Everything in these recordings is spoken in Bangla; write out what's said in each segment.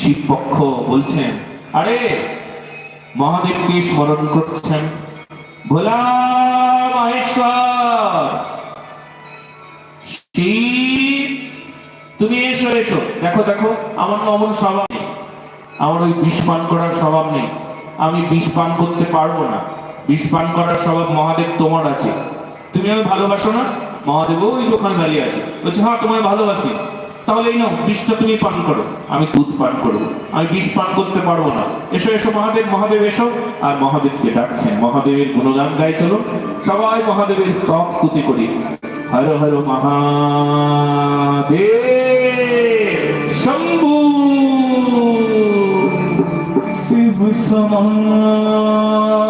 শিবপক্ষ বলছেন, আরে, মহাদেবকে স্মরণ করছেন? ভোলা মহেশ্বর! শিব, তুমি এসো এসো। দেখো দেখো, আমার না অমন স্বভাব নেই। আমার ওই বিষ পান করার স্বভাব নেই। আমি বিষ পান করতে পারব না। বিষ পান করার স্বভাব মহাদেব তোমার আছে। তুমি আমি ভালোবাসো না? মহাদেব ওই ওখানে দাঁড়িয়ে আছে। বলছে হ্যাঁ তোমায় ভালোবাসি। তাহলে এই নাও, বিষটা তুমি পান করো। আমি দুধ পান করব। আমি বিষ পান করতে পারব না। এসো এসো, মহাদেব মহাদেব এসো। আর মহাদেবকে ডাকছেন, মহাদেবের গুণগান গাই চলো। সবাই মহাদেবের স্তব স্তুতি করি। হর হর, মহাদেব, শম্ভু। শিব সমান।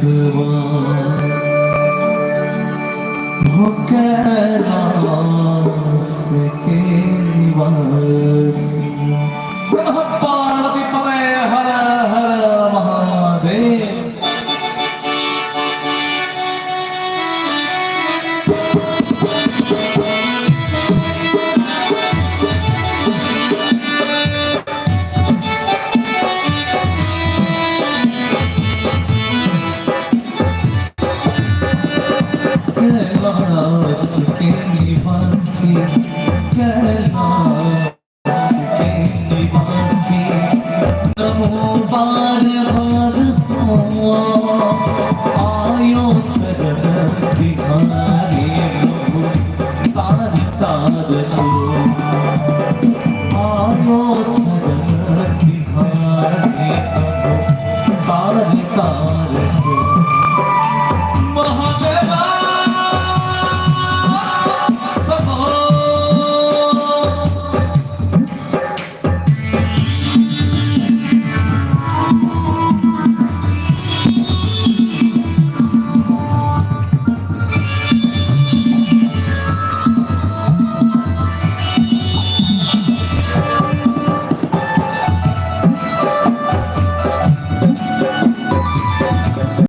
sera. Rocker. Oh,